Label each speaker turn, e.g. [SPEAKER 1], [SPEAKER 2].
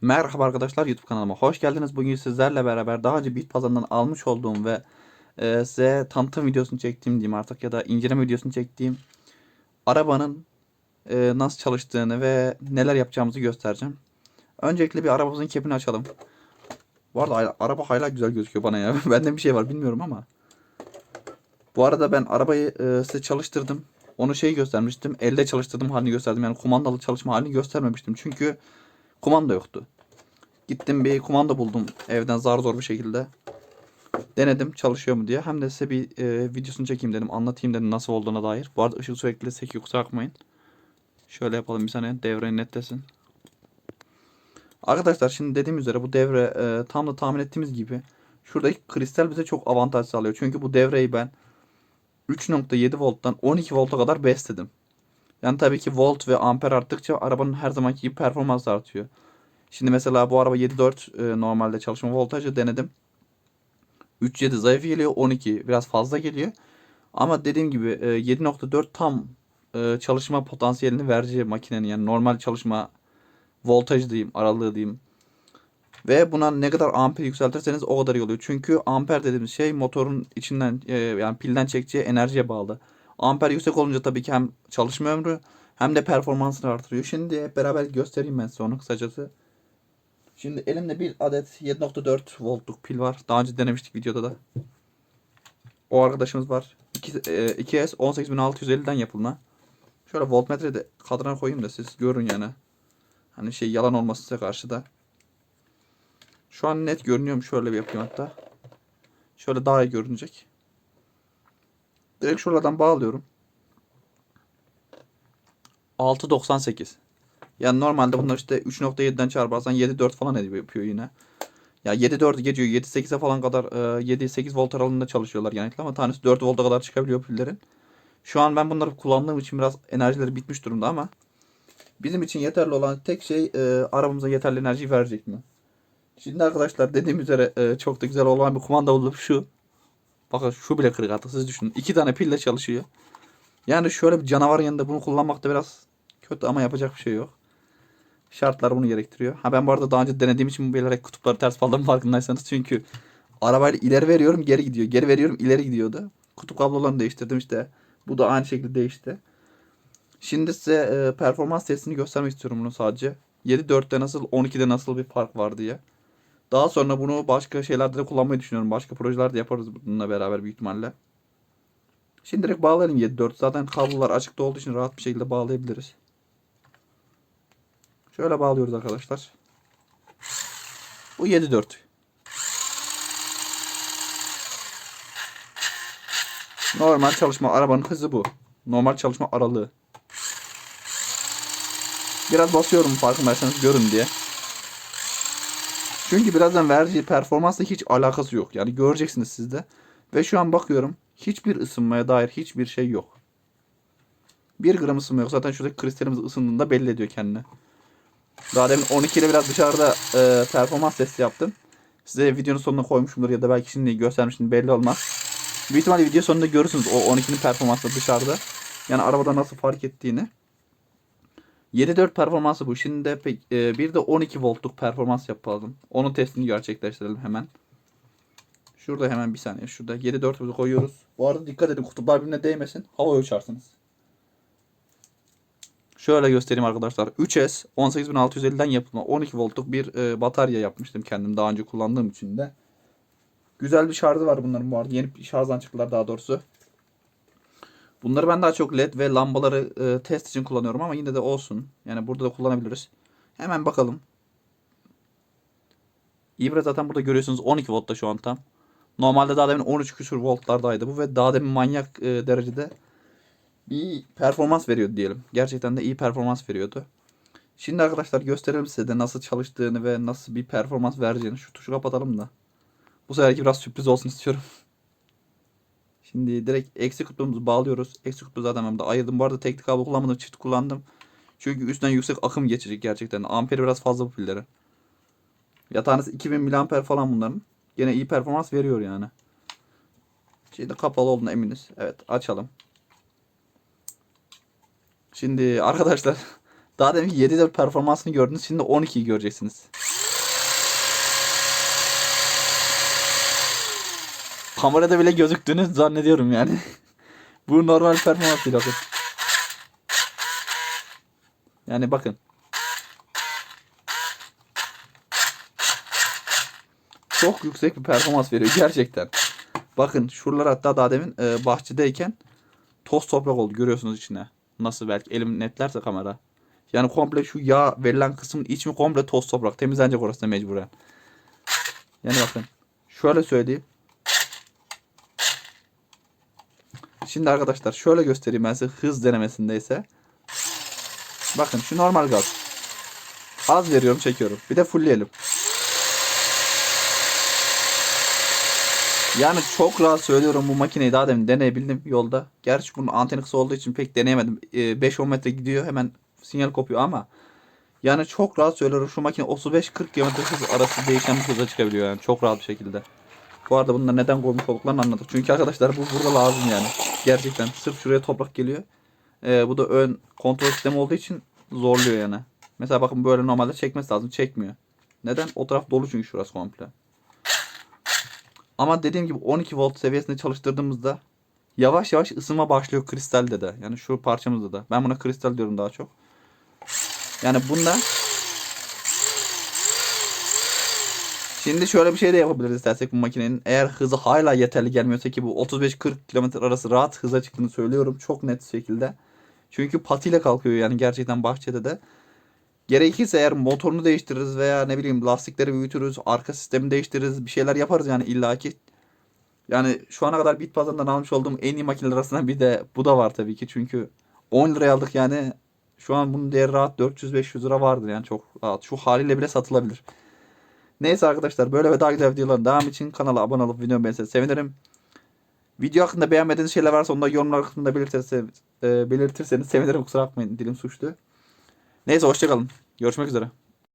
[SPEAKER 1] Merhaba arkadaşlar YouTube kanalıma hoş geldiniz. Bugün sizlerle beraber daha önce bit pazarından almış olduğum ve e, size tanıtım videosunu çektiğim diyeyim artık ya da inceleme videosunu çektiğim arabanın e, nasıl çalıştığını ve neler yapacağımızı göstereceğim. Öncelikle bir arabamızın kepini açalım. Bu arada araba hala güzel gözüküyor bana ya. Bende bir şey var bilmiyorum ama. Bu arada ben arabayı e, size çalıştırdım. Onu şey göstermiştim. Elde çalıştırdım halini gösterdim. Yani kumandalı çalışma halini göstermemiştim. Çünkü kumanda yoktu. Gittim bir kumanda buldum evden zar zor bir şekilde. Denedim çalışıyor mu diye. Hem de size bir e, videosunu çekeyim dedim. Anlatayım dedim nasıl olduğuna dair. Bu arada ışık sürekli sekiyor kusura bakmayın. Şöyle yapalım bir saniye devre netlesin. Arkadaşlar şimdi dediğim üzere bu devre e, tam da tahmin ettiğimiz gibi şuradaki kristal bize çok avantaj sağlıyor. Çünkü bu devreyi ben 3.7 volttan 12 volta kadar besledim. Yani tabii ki volt ve amper arttıkça arabanın her zamanki gibi performansı artıyor. Şimdi mesela bu araba 7.4 e, normalde çalışma voltajı denedim. 3.7 zayıf geliyor, 12 biraz fazla geliyor. Ama dediğim gibi e, 7.4 tam e, çalışma potansiyelini vereceği makinenin yani normal çalışma voltajı diyeyim, aralığı diyeyim. Ve buna ne kadar amper yükseltirseniz o kadar iyi oluyor. Çünkü amper dediğimiz şey motorun içinden e, yani pilden çekeceği enerjiye bağlı. Amper yüksek olunca tabii ki hem çalışma ömrü hem de performansını artırıyor. Şimdi hep beraber göstereyim ben size onu kısacası. Şimdi elimde bir adet 7.4 voltluk pil var. Daha önce denemiştik videoda da. O arkadaşımız var. 2, e, 2S 18650'den yapılma. Şöyle voltmetre de kadrana koyayım da siz görün yani. Hani şey yalan olmasın size karşı da. Şu an net görünüyor mu? Şöyle bir yapayım hatta. Şöyle daha iyi görünecek. Direkt şuradan bağlıyorum. 6.98. Yani normalde bunlar işte 3.7'den çarparsan 7.4 falan yapıyor yine. Ya 7.4 geçiyor 7.8'e falan kadar e, 7-8 volt aralığında çalışıyorlar genellikle ama tanesi 4 volta kadar çıkabiliyor pillerin. Şu an ben bunları kullandığım için biraz enerjileri bitmiş durumda ama bizim için yeterli olan tek şey e, arabamıza yeterli enerji verecek mi? Şimdi arkadaşlar dediğim üzere e, çok da güzel olan bir kumanda bulup şu. Bakın şu bile kırık artık siz düşünün. İki tane pille çalışıyor. Yani şöyle bir canavar yanında bunu kullanmak da biraz kötü ama yapacak bir şey yok. Şartlar bunu gerektiriyor. Ha ben bu arada daha önce denediğim için bilerek kutupları ters bağladım farkındaysanız. Çünkü arabayla ileri veriyorum geri gidiyor. Geri veriyorum ileri gidiyordu. Kutup kablolarını değiştirdim işte. Bu da aynı şekilde değişti. Şimdi size e, performans testini göstermek istiyorum bunu sadece. 7.4'te nasıl 12'de nasıl bir fark var diye. Daha sonra bunu başka şeylerde de kullanmayı düşünüyorum. Başka projelerde yaparız bununla beraber büyük ihtimalle. Şimdi direkt bağlayalım 7.4. Zaten kablolar açıkta olduğu için rahat bir şekilde bağlayabiliriz. Şöyle bağlıyoruz arkadaşlar. Bu 7.4. Normal çalışma arabanın hızı bu. Normal çalışma aralığı. Biraz basıyorum farkındaysanız görün diye. Çünkü birazdan vereceği performansla hiç alakası yok. Yani göreceksiniz siz de. Ve şu an bakıyorum hiçbir ısınmaya dair hiçbir şey yok. 1 gram ısınma yok. Zaten şuradaki kristalimiz ısındığında belli ediyor kendini. Daha demin 12 ile biraz dışarıda e, performans testi yaptım. Size videonun sonuna koymuşumdur ya da belki şimdi göstermiştim belli olmaz. Büyük ihtimalle video sonunda görürsünüz o 12'nin performansını dışarıda. Yani arabada nasıl fark ettiğini. 7.4 performansı bu. Şimdi de pek, e, bir de 12 voltluk performans yapalım. Onun testini gerçekleştirelim hemen. Şurada hemen bir saniye. Şurada 7.4'ümüzü koyuyoruz. Bu arada dikkat edin kutuplar birbirine değmesin. Havaya uçarsınız. Şöyle göstereyim arkadaşlar. 3S 18650'den yapılma 12 voltluk bir e, batarya yapmıştım kendim daha önce kullandığım için de. Güzel bir şarjı var bunların bu arada. Yeni şarjdan çıktılar daha doğrusu. Bunları ben daha çok led ve lambaları e, test için kullanıyorum ama yine de olsun. Yani burada da kullanabiliriz. Hemen bakalım. İbre zaten burada görüyorsunuz 12 voltta şu an tam. Normalde daha demin 13 küsur voltlardaydı bu ve daha demin manyak e, derecede bir performans veriyordu diyelim. Gerçekten de iyi performans veriyordu. Şimdi arkadaşlar gösterelim size de nasıl çalıştığını ve nasıl bir performans vereceğini. Şu tuşu kapatalım da. Bu seferki biraz sürpriz olsun istiyorum. Şimdi direkt eksi kutbumuzu bağlıyoruz. Eksi kutbu zaten ben burada ayırdım. Bu arada tek kablo kullanmadım. Çift kullandım. Çünkü üstten yüksek akım geçecek gerçekten. Amperi biraz fazla bu pillerin. Ya tanesi 2000 mAh falan bunların. Gene iyi performans veriyor yani. Şimdi kapalı olduğuna eminiz. Evet açalım. Şimdi arkadaşlar daha demin 7'de performansını gördünüz. Şimdi 12'yi göreceksiniz. Kamerada bile gözüktüğünü zannediyorum yani. Bu normal performans değil bakın. Yani bakın. Çok yüksek bir performans veriyor gerçekten. Bakın şuralar hatta daha demin e, bahçedeyken toz toprak oldu görüyorsunuz içine. Nasıl belki elim netlerse kamera. Yani komple şu yağ verilen kısmın içi komple toz toprak. Temizlenecek orası da mecburen. Yani bakın. Şöyle söyleyeyim. Şimdi arkadaşlar şöyle göstereyim ben size hız denemesindeyse. Bakın şu normal gaz. Az veriyorum çekiyorum. Bir de fullleyelim. Yani çok rahat söylüyorum bu makineyi daha demin deneyebildim yolda. Gerçi bunun anteni kısa olduğu için pek deneyemedim. Ee, 5-10 metre gidiyor hemen sinyal kopuyor ama yani çok rahat söylüyorum şu makine 35-40 km arası değişen bir hıza çıkabiliyor yani çok rahat bir şekilde. Bu arada bunlar neden koymuş olduklarını anladık. Çünkü arkadaşlar bu burada lazım yani. Gerçekten sırf şuraya toprak geliyor. Ee, bu da ön kontrol sistemi olduğu için zorluyor yani. Mesela bakın böyle normalde çekmesi lazım. Çekmiyor. Neden? O taraf dolu çünkü şurası komple. Ama dediğim gibi 12 volt seviyesinde çalıştırdığımızda yavaş yavaş ısınma başlıyor kristalde de. Yani şu parçamızda da. Ben buna kristal diyorum daha çok. Yani bunda Şimdi şöyle bir şey de yapabiliriz istersek bu makinenin. Eğer hızı hala yeterli gelmiyorsa ki bu 35-40 km arası rahat hıza çıktığını söylüyorum. Çok net şekilde. Çünkü patiyle kalkıyor yani gerçekten bahçede de. Gerekirse eğer motorunu değiştiririz veya ne bileyim lastikleri büyütürüz, arka sistemi değiştiririz, bir şeyler yaparız yani illaki. Yani şu ana kadar bit pazarından almış olduğum en iyi makineler arasında bir de bu da var tabii ki. Çünkü 10 liraya aldık yani şu an bunun değeri rahat 400-500 lira vardır yani çok rahat. Şu haliyle bile satılabilir. Neyse arkadaşlar böyle ve daha güzel videoların devam için kanala abone olup videomu beğenirseniz sevinirim. Video hakkında beğenmediğiniz şeyler varsa da yorumlar kısmında belirtirseniz, e, belirtirseniz sevinirim kusura bakmayın dilim suçtu. Neyse hoşçakalın. Görüşmek üzere.